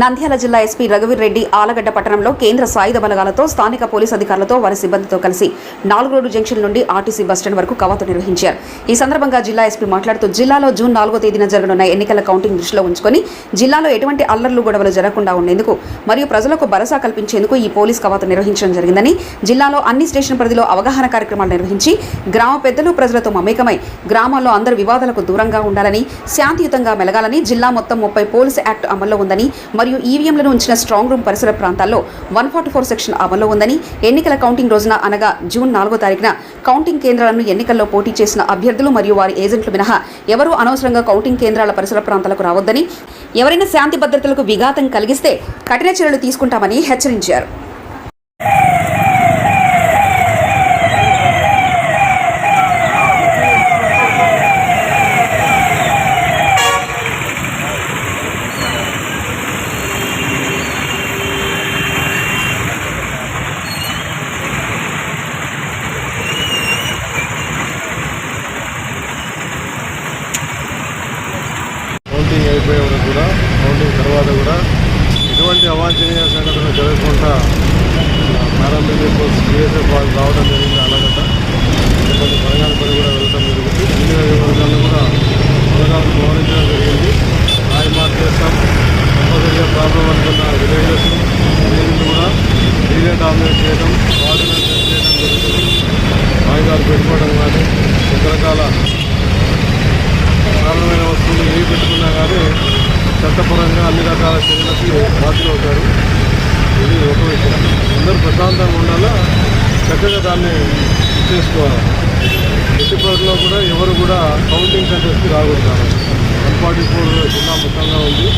నంద్యాల జిల్లా ఎస్పీ రఘువీర్ రెడ్డి ఆలగడ్డ పట్టణంలో కేంద్ర సాయుధ బలగాలతో స్థానిక పోలీస్ అధికారులతో వారి సిబ్బందితో కలిసి నాలుగు రోడ్డు జంక్షన్ నుండి ఆర్టీసీ బస్టాండ్ వరకు కవాతు నిర్వహించారు. ఈ సందర్భంగా జిల్లా ఎస్పీ మాట్లాడుతూ జిల్లాలో జూన్ నాలుగో తేదీన జరగనున్న ఎన్నికల కౌంటింగ్ దృష్టిలో ఉంచుకొని జిల్లాలో ఎటువంటి అల్లర్లు గొడవలు జరగకుండా ఉండేందుకు మరియు ప్రజలకు భరోసా కల్పించేందుకు ఈ పోలీస్ కవాతు నిర్వహించడం జరిగిందని జిల్లాలో అన్ని స్టేషన్ పరిధిలో అవగాహన కార్యక్రమాలు నిర్వహించి గ్రామ పెద్దలు ప్రజలతో మమేకమై గ్రామాల్లో అందరు వివాదాలకు దూరంగా ఉండాలని శాంతియుతంగా మెలగాలని జిల్లా మొత్తం ముప్పై పోలీస్ యాక్ట్ అమల్లో ఉందని మరియు ఈవీఎంలను ఉంచిన స్ట్రాంగ్ రూమ్ పరిసర ప్రాంతాల్లో వన్ ఫార్టీ ఫోర్ సెక్షన్ అమల్లో ఉందని ఎన్నికల కౌంటింగ్ రోజున అనగా జూన్ నాలుగో తారీఖున కౌంటింగ్ కేంద్రాలను ఎన్నికల్లో పోటీ చేసిన అభ్యర్థులు మరియు వారి ఏజెంట్లు మినహా ఎవరూ అనవసరంగా కౌంటింగ్ కేంద్రాల పరిసర ప్రాంతాలకు రావద్దని ఎవరైనా శాంతి భద్రతలకు విఘాతం కలిగిస్తే కఠిన చర్యలు తీసుకుంటామని హెచ్చరించారు కౌంటింగ్ అయిపోయే వరకు కూడా కౌంటింగ్ తర్వాత కూడా ఎటువంటి అవాంఛనీయ సంఘటనలు జరగకుండా పారామిలిటరీ ఫోర్స్ బీఎస్ఎఫ్ వాళ్ళు రావడం జరిగింది అలాగట. కొన్ని పథకాల పని కూడా వెళ్ళడం జరిగింది అన్ని వర్గాల్లో కూడా పథకాలను గౌరవించడం జరిగింది. రాయి మార్క్ చేస్తాం. కంపల్సరిగా ప్రాబ్లం అనుకున్న విలేజెస్ కూడా డీలే డామినేట్ చేయడం వార్డులను చట్టపరంగా అన్ని రకాల చర్యలకి బాధ్యులు అవుతారు ఇది ఒక విషయం. అందరూ ప్రశాంతంగా ఉండాలా? చక్కగా దాన్ని చేసుకోవాలి? ఎట్టి పరిధిలో కూడా ఎవరు కూడా కౌంటింగ్ సెంటర్స్కి రాకూడదు. వన్ ఫార్టీ ఫోర్ జిల్లా మొత్తంగా ఉంది.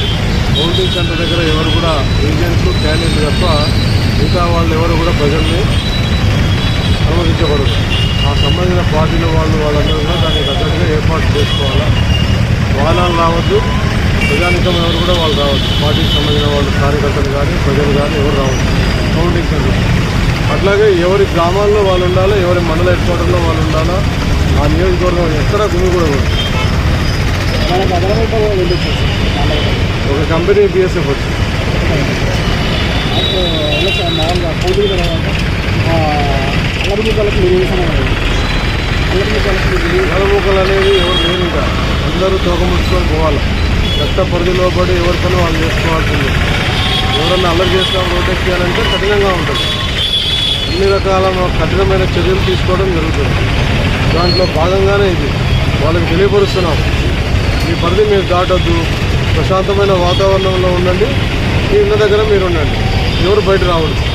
కౌంటింగ్ సెంటర్ దగ్గర ఎవరు కూడా ఏజెంట్లు క్యాండిడేట్లు తప్ప మిగతా వాళ్ళు ఎవరు కూడా ప్రజల్ని అనుమతించబడదు ఆ సంబంధించిన పార్టీల వాళ్ళు వాళ్ళందరూ కూడా దానికి తగ్గట్టుగా ఏర్పాటు చేసుకోవాలా? వాహనాలు రావద్దు. ప్రజానికం ఎవరు కూడా వాళ్ళు రావద్దు పార్టీకి సంబంధించిన వాళ్ళు కార్యకర్తలు కానీ ప్రజలు కానీ ఎవరు రావద్దు కౌంటింగ్ సెంటర్ అట్లాగే ఎవరి గ్రామాల్లో వాళ్ళు ఉండాలా ఎవరి మండల హెడ్ క్వార్టర్లో వాళ్ళు ఉండాలా ఆ నియోజకవర్గం ఎక్కడ గుమికూడదు ఒక కంపెనీ బిఎస్ఎఫ్ వచ్చింది. నెలముకలు అనేది ఎవరు లేరు అందరూ తోకముచ్చుకొని పోవాలి. చట్ట పరిధిలో పడి ఎవరి పని వాళ్ళు చేసుకోవాల్సిందే. ఎవరన్నా అల్లరి చేసినా రోడ్ ఎక్కియాలంటే కఠినంగా ఉంటుంది. అన్ని రకాల కఠినమైన చర్యలు తీసుకోవడం జరుగుతుంది. దాంట్లో భాగంగానే ఇది. వాళ్ళకి తెలియపరుస్తున్నాం. ఈ పరిధి మీరు దాటొద్దు. ప్రశాంతమైన వాతావరణంలో ఉండండి. మీ ఇళ్ళ దగ్గర మీరు ఉండండి. ఎవరు బయట రావద్దు.